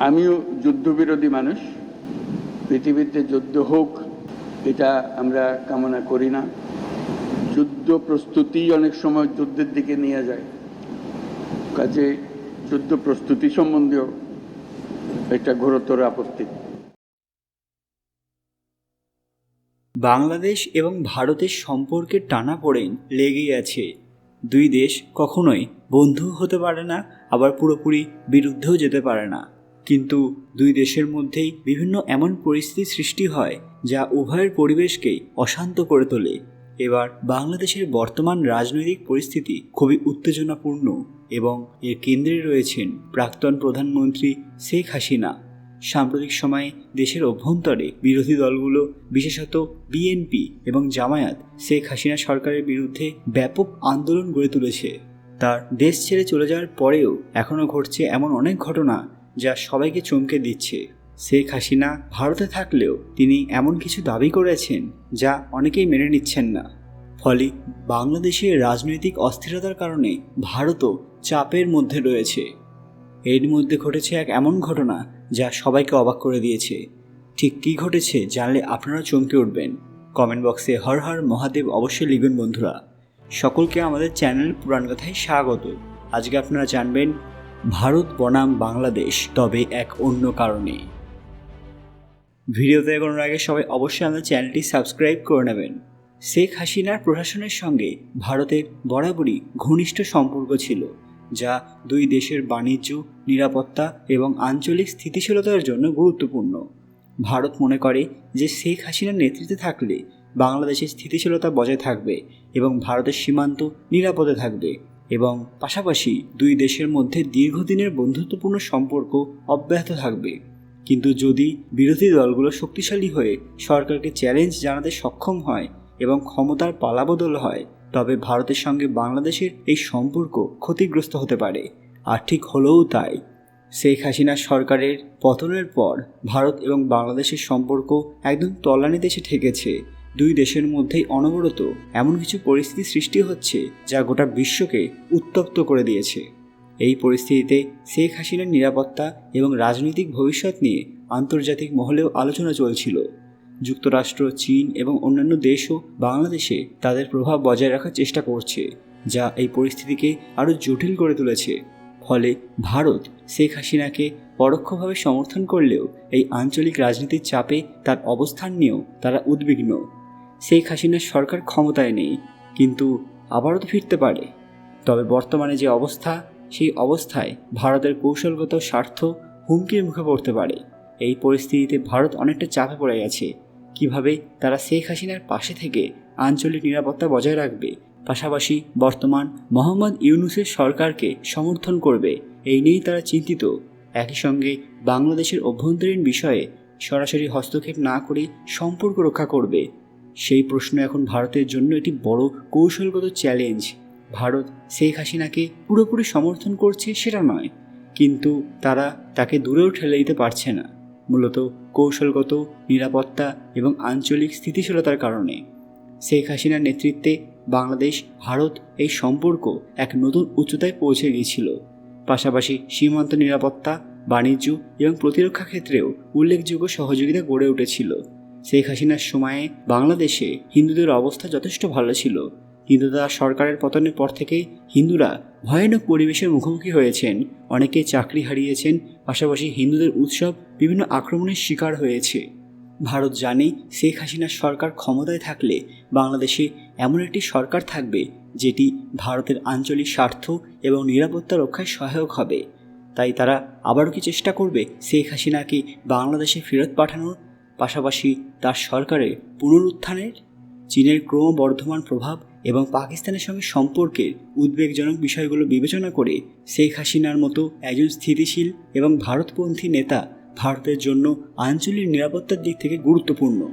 আমিও যুদ্ধবিরোধী মানুষ। পৃথিবীতে যুদ্ধ হোক, এটা আমরা কামনা করি না। যুদ্ধ প্রস্তুতি অনেক সময় যুদ্ধের দিকে নিয়ে যায়। কাজে যুদ্ধ প্রস্তুতি সম্বন্ধেও একটা ঘোরতর আপত্তি। বাংলাদেশ এবং ভারতের সম্পর্কের টানাপোড়েন লেগেই আছে। দুই দেশ কখনোই বন্ধু হতে পারে না, আবার পুরোপুরি বিরুদ্ধেও যেতে পারে না। কিন্তু দুই দেশের মধ্যেই বিভিন্ন এমন পরিস্থিতি সৃষ্টি হয় যা উভয়ের পরিবেশকেই অশান্ত করে তোলে। এবার বাংলাদেশের বর্তমান রাজনৈতিক পরিস্থিতি খুবই উত্তেজনাপূর্ণ এবং এর কেন্দ্রে রয়েছেন প্রাক্তন প্রধানমন্ত্রী শেখ হাসিনা। সাম্প্রতিক সময়ে দেশের অভ্যন্তরে বিরোধী দলগুলো, বিশেষত বিএনপি এবং জামায়াত, শেখ হাসিনা সরকারের বিরুদ্ধে ব্যাপক আন্দোলন গড়ে তুলেছে। তার দেশ ছেড়ে চলে যাওয়ার পরেও এখনও ঘটছে এমন অনেক ঘটনা যা সবাইকে চমকে দিচ্ছে। শেখ হাসিনা ভারতে থাকলেও তিনি এমন কিছু দাবি করেছেন যা অনেকেই মেনে নিচ্ছেন না। ফলে বাংলাদেশের রাজনৈতিক অস্থিরতার কারণে ভারতও চাপের মধ্যে রয়েছে। এর মধ্যে ঘটেছে এক এমন ঘটনা যা সবাইকে অবাক করে দিয়েছে। ঠিক কী ঘটেছে জানলে আপনারা চমকে উঠবেন। কমেন্ট বক্সে হর হর মহাদেব অবশ্যই লিখবেন বন্ধুরা। সকলকে আমাদের চ্যানেল পুরাণ কথায় স্বাগত। আজকে আপনারা জানবেন ভারত বনাম বাংলাদেশ, তবে এক অন্য কারণে। ভিডিওতে এগোনোর আগে সবাই অবশ্যই আমাদের চ্যানেলটি সাবস্ক্রাইব করে নেবেন। শেখ হাসিনার প্রশাসনের সঙ্গে ভারতের বরাবরই ঘনিষ্ঠ সম্পর্ক ছিল, যা দুই দেশের বাণিজ্য, নিরাপত্তা এবং আঞ্চলিক স্থিতিশীলতার জন্য গুরুত্বপূর্ণ। ভারত মনে করে যে শেখ হাসিনার নেতৃত্বে থাকলে বাংলাদেশের স্থিতিশীলতা বজায় থাকবে এবং ভারতের সীমান্ত নিরাপদে থাকবে। এবং পাশাপাশি দুই দেশের মধ্যে দীর্ঘদিনের বন্ধুত্বপূর্ণ সম্পর্ক অব্যাহত থাকবে। কিন্তু যদি বিরোধী দলগুলো শক্তিশালী হয়ে সরকারকে চ্যালেঞ্জ জানাতে সক্ষম হয় এবং ক্ষমতার পালাবদল হয়, তবে ভারতের সঙ্গে বাংলাদেশের এই সম্পর্ক ক্ষতিগ্রস্ত হতে পারে। আর ঠিক হলেও তাই, শেখ হাসিনা সরকারের পতনের পর ভারত এবং বাংলাদেশের সম্পর্ক একদম তলানিতে এসে ঠেকেছে। দুই দেশের মধ্যেই অনবরত এমন কিছু পরিস্থিতি সৃষ্টি হচ্ছে যা গোটা বিশ্বকে উত্তপ্ত করে দিয়েছে। এই পরিস্থিতিতে শেখ হাসিনার নিরাপত্তা এবং রাজনৈতিক ভবিষ্যৎ নিয়ে আন্তর্জাতিক মহলেও আলোচনা চলছিল। যুক্তরাষ্ট্র, চীন এবং অন্যান্য দেশও বাংলাদেশে তাদের প্রভাব বজায় রাখার চেষ্টা করছে, যা এই পরিস্থিতিকে আরও জটিল করে তুলেছে। ফলে ভারত শেখ হাসিনাকে পরোক্ষভাবে সমর্থন করলেও এই আঞ্চলিক রাজনীতির চাপে তার অবস্থান নিয়েও তারা উদ্বিগ্ন। শেখ হাসিনার সরকার ক্ষমতায় নেই, কিন্তু আবারও তো ফিরতে পারে। তবে বর্তমানে যে অবস্থা, সেই অবস্থায় ভারতের কৌশলগত স্বার্থ হুমকির মুখে পড়তে পারে। এই পরিস্থিতিতে ভারত অনেকটা চাপে পড়ে গেছে। কীভাবে তারা শেখ হাসিনার পাশে থেকে আঞ্চলিক নিরাপত্তা বজায় রাখবে, পাশাপাশি বর্তমান মোহাম্মদ ইউনুসের সরকারকে সমর্থন করবে, এই নিয়েই তারা চিন্তিত। একই সঙ্গে বাংলাদেশের অভ্যন্তরীণ বিষয়ে সরাসরি হস্তক্ষেপ না করে সম্পর্ক রক্ষা করবে সেই প্রশ্ন এখন ভারতের জন্য একটি বড় কৌশলগত চ্যালেঞ্জ ভারত শেখ হাসিনাকে পুরোপুরি সমর্থন করছে সেটা নয়, কিন্তু তারা তাকে দূরেও ঠেলে দিতে পারছে না, মূলত কৌশলগত, নিরাপত্তা এবং আঞ্চলিক স্থিতিশীলতার কারণে। শেখ হাসিনার নেতৃত্বে বাংলাদেশ, ভারত এই সম্পর্ক এক নতুন উচ্চতায় পৌঁছে গিয়েছিল। পাশাপাশি সীমান্ত নিরাপত্তা, বাণিজ্য এবং প্রতিরক্ষা ক্ষেত্রেও উল্লেখযোগ্য সহযোগিতা গড়ে উঠেছিল। শেখ হাসিনার সময়ে বাংলাদেশে হিন্দুদের অবস্থা যথেষ্ট ভালো ছিল। কিন্তু তার সরকারের পতনের পর থেকেই হিন্দুরা ভয়ানক পরিবেশের মুখোমুখি হয়েছেন। অনেকে চাকরি হারিয়েছেন, পাশাপাশি হিন্দুদের উৎসব বিভিন্ন আক্রমণের শিকার হয়েছে। ভারত জানে শেখ হাসিনার সরকার ক্ষমতায় থাকলে বাংলাদেশে এমন একটি সরকার থাকবে, যেটি ভারতের আঞ্চলিক স্বার্থ এবং নিরাপত্তা রক্ষায় সহায়ক হবে। তাই তারা আবারও কি চেষ্টা করবে শেখ হাসিনাকে বাংলাদেশে ফেরত পাঠানোর? পাশাপাশি তার সরকারের পুনরুত্থানের, চীনের ক্রমবর্ধমান প্রভাব এবং পাকিস্তানের সঙ্গে সম্পর্কের উদ্বেগজনক বিষয়গুলো বিবেচনা করে শেখ হাসিনার মতো একজন স্থিতিশীল এবং ভারতপন্থী নেতা ভারতের জন্য আঞ্চলিক নিরাপত্তার দিক থেকে গুরুত্বপূর্ণ।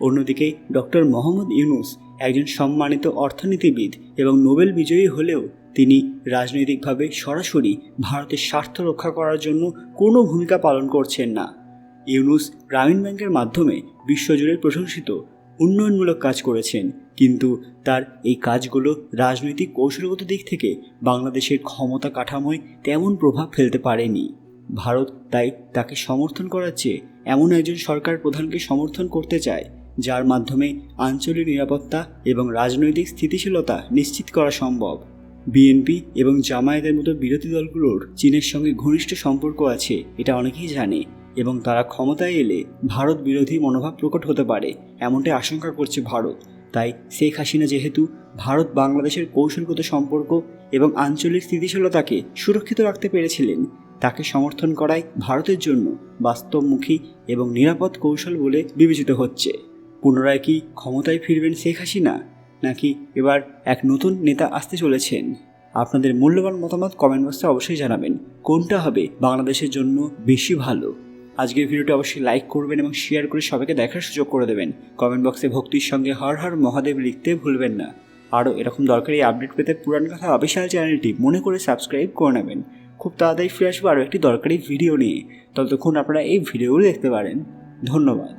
অন্যদিকে ডক্টর মোহাম্মদ ইউনুস একজন সম্মানিত অর্থনীতিবিদ এবং নোবেল বিজয়ী হলেও তিনি রাজনৈতিকভাবে সরাসরি ভারতের স্বার্থ রক্ষা করার জন্য কোনো ভূমিকা পালন করছেন না। ইউনুস গ্রামীণ ব্যাংকের মাধ্যমে বিশ্বজুড়ে প্রশংসিত, উন্নয়নমূলক কাজ করেছেন। কিন্তু তার এই কাজগুলো রাজনৈতিক কৌশলগত দিক থেকে বাংলাদেশের ক্ষমতা কাঠামোয় তেমন প্রভাব ফেলতে পারেনি। ভারত তাই তাকে সমর্থন করার চেয়ে এমন একজন সরকার প্রধানকে সমর্থন করতে চায়, যার মাধ্যমে আঞ্চলিক নিরাপত্তা এবং রাজনৈতিক স্থিতিশীলতা নিশ্চিত করা সম্ভব। বিএনপি এবং জামায়াতের মতো বিরোধী দলগুলোর চীনের সঙ্গে ঘনিষ্ঠ সম্পর্ক আছে, এটা অনেকেই জানে। এবং তারা ক্ষমতায় এলে ভারত বিরোধী মনোভাব প্রকট হতে পারে, এমনটাই আশঙ্কা করছে ভারত। তাই শেখ হাসিনা যেহেতু ভারত বাংলাদেশের কৌশলগত সম্পর্ক এবং আঞ্চলিক স্থিতিশীলতাকে সুরক্ষিত রাখতে পেরেছিলেন, তাকে সমর্থন করাই ভারতের জন্য বাস্তবমুখী এবং নিরাপদ কৌশল বলে বিবেচিত হচ্ছে। পুনরায় কি ক্ষমতায় ফিরবেন শেখ হাসিনা, নাকি এবার এক নতুন নেতা আসতে চলেছেন? আপনাদের মূল্যবান মতামত কমেন্ট বক্সে অবশ্যই জানাবেন। কোনটা হবে বাংলাদেশের জন্য বেশি ভালো? আজকের ভিডিওটি অবশ্যই লাইক করবেন এবং শেয়ার করে সবাইকে দেখার সুযোগ করে দেবেন। কমেন্ট বক্সে ভক্তির সঙ্গে হর হর মহাদেব লিখতে ভুলবেন না। আরও এরকম দরকারি আপডেট পেতে পুরান কথা অফিসিয়াল চ্যানেলটি মনে করে সাবস্ক্রাইব করে নেবেন। খুব তাড়াতাড়ি ফিরে আসব আরও একটি দরকারি ভিডিও নিয়ে। ততক্ষণ আপনারা এই ভিডিওগুলো দেখতে পারেন। ধন্যবাদ।